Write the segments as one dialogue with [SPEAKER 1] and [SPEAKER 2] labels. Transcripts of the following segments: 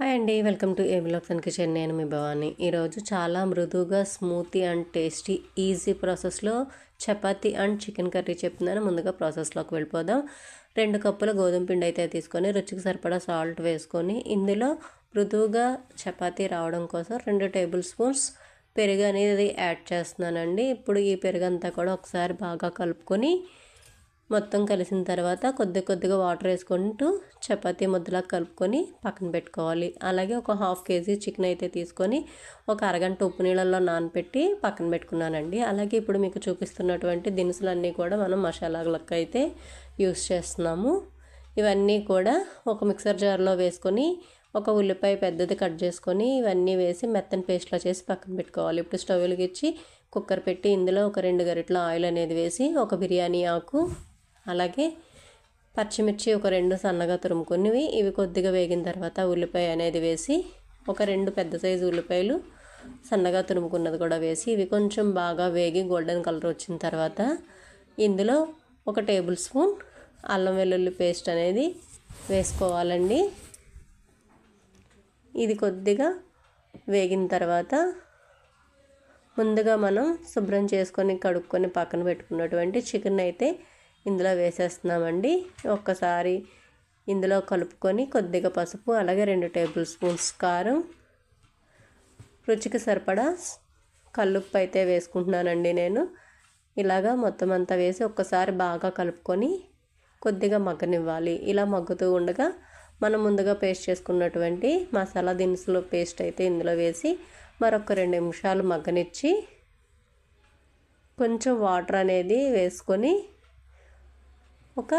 [SPEAKER 1] Hi అండి welcome to ఏబిలాక్స్ and kitchen. నేను మీ భవాని. ఈరోజు చాలా మృదువుగా స్మూతీ అండ్ టేస్టీ ఈజీ ప్రాసెస్లో చపాతీ అండ్ చికెన్ కర్రీ చెప్తున్నాను. ముందుగా ప్రాసెస్లోకి వెళ్ళిపోదాం. రెండు కప్పుల గోధుమ పిండి అయితే తీసుకొని రుచికి సరిపడా సాల్ట్ వేసుకొని ఇందులో మృదువుగా చపాతీ రావడం కోసం రెండు టేబుల్ స్పూన్స్ పెరుగు అనేది యాడ్ చేస్తున్నానండి. ఇప్పుడు ఈ పెరుగు అంతా కూడా ఒకసారి బాగా కలుపుకొని మొత్తం కలిసిన తర్వాత కొద్ది కొద్దిగా వాటర్ వేసుకుంటూ చపాతీ ముద్దలా కలుపుకొని పక్కన పెట్టుకోవాలి. అలాగే ఒక హాఫ్ కేజీ చికెన్ అయితే తీసుకొని ఒక అరగంట ఉప్పు నీళ్ళల్లో నానపెట్టి పక్కన పెట్టుకున్నానండి. అలాగే ఇప్పుడు మీకు చూపిస్తున్నటువంటి దినుసులన్నీ కూడా మనం మసాలాలకు అయితే యూస్ చేస్తున్నాము. ఇవన్నీ కూడా ఒక మిక్సర్ జార్లో వేసుకొని ఒక ఉల్లిపాయ పెద్దది కట్ చేసుకొని ఇవన్నీ వేసి మెత్తని పేస్ట్లో చేసి పక్కన పెట్టుకోవాలి. ఇప్పుడు స్టవ్ వెలిగించి కుక్కర్ పెట్టి ఇందులో ఒక రెండు గరిటల ఆయిల్ అనేది వేసి ఒక బిర్యానీ ఆకు అలాగే పచ్చిమిర్చి ఒక రెండు సన్నగా తురుముకున్నవి. ఇవి కొద్దిగా వేగిన తర్వాత ఉల్లిపాయ అనేది వేసి ఒక రెండు పెద్ద సైజు ఉల్లిపాయలు సన్నగా తురుముకున్నది కూడా వేసి ఇవి కొంచెం బాగా వేగి గోల్డెన్ కలర్ వచ్చిన తర్వాత ఇందులో ఒక టేబుల్ స్పూన్ అల్లం వెల్లుల్లి పేస్ట్ అనేది వేసుకోవాలండి. ఇది కొద్దిగా వేగిన తర్వాత ముందుగా మనం శుభ్రం చేసుకొని కడుక్కొని పక్కన పెట్టుకున్నటువంటి చికెన్ అయితే ఇందులో వేసేస్తున్నామండి. ఒక్కసారి ఇందులో కలుపుకొని కొద్దిగా పసుపు అలాగే రెండు టేబుల్ స్పూన్స్ కారం. రుచికి సరిపడా కల్లుప్పు అయితే వేసుకుంటున్నానండి నేను. ఇలాగా మొత్తం అంతా వేసి ఒక్కసారి బాగా కలుపుకొని కొద్దిగా మగ్గనివ్వాలి. ఇలా మగ్గుతూ ఉండగా మనం ముందుగా పేస్ట్ చేసుకున్నటువంటి మసాలా దినుసులు పేస్ట్ అయితే ఇందులో వేసి మరొక రెండు నిమిషాలు మగ్గనిచ్చి కొంచెం వాటర్ అనేది వేసుకొని ఒక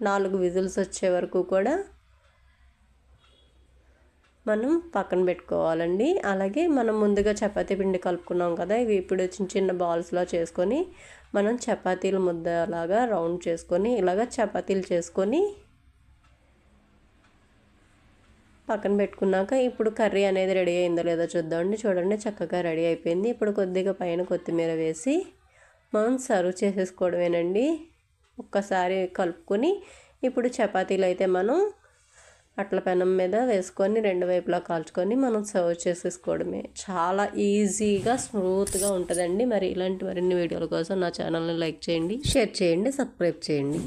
[SPEAKER 1] నాలుగు విజిల్స్ వచ్చే వరకు కూడా మనం పక్కన పెట్టుకోవాలండి. అలాగే మనం ముందుగా చపాతీ పిండి కలుపుకున్నాం కదా ఇవి ఇప్పుడు చిన్న చిన్న బాల్స్లో చేసుకొని మనం చపాతీలు ముద్దలాగా రౌండ్ చేసుకొని ఇలాగ చపాతీలు చేసుకొని పక్కన పెట్టుకున్నాక ఇప్పుడు కర్రీ అనేది రెడీ అయిందో లేదో చూద్దామండి. చూడండి చక్కగా రెడీ అయిపోయింది. ఇప్పుడు కొద్దిగా పైన కొత్తిమీర వేసి మనం సర్వ్ చేసేసుకోవడమేనండి. ఒక్కసారి కలుపుకొని ఇప్పుడు చపాతీలు అయితే మనం అట్ల పెనం మీద వేసుకొని రెండు వైపులా కాల్చుకొని మనం సర్వ్ చేసేసుకోవడమే. చాలా ఈజీగా స్మూత్గా ఉంటుందండి. మరి ఇలాంటి మరిన్ని వీడియోల కోసం నా ఛానల్ని లైక్ చేయండి షేర్ చేయండి సబ్స్క్రైబ్ చేయండి.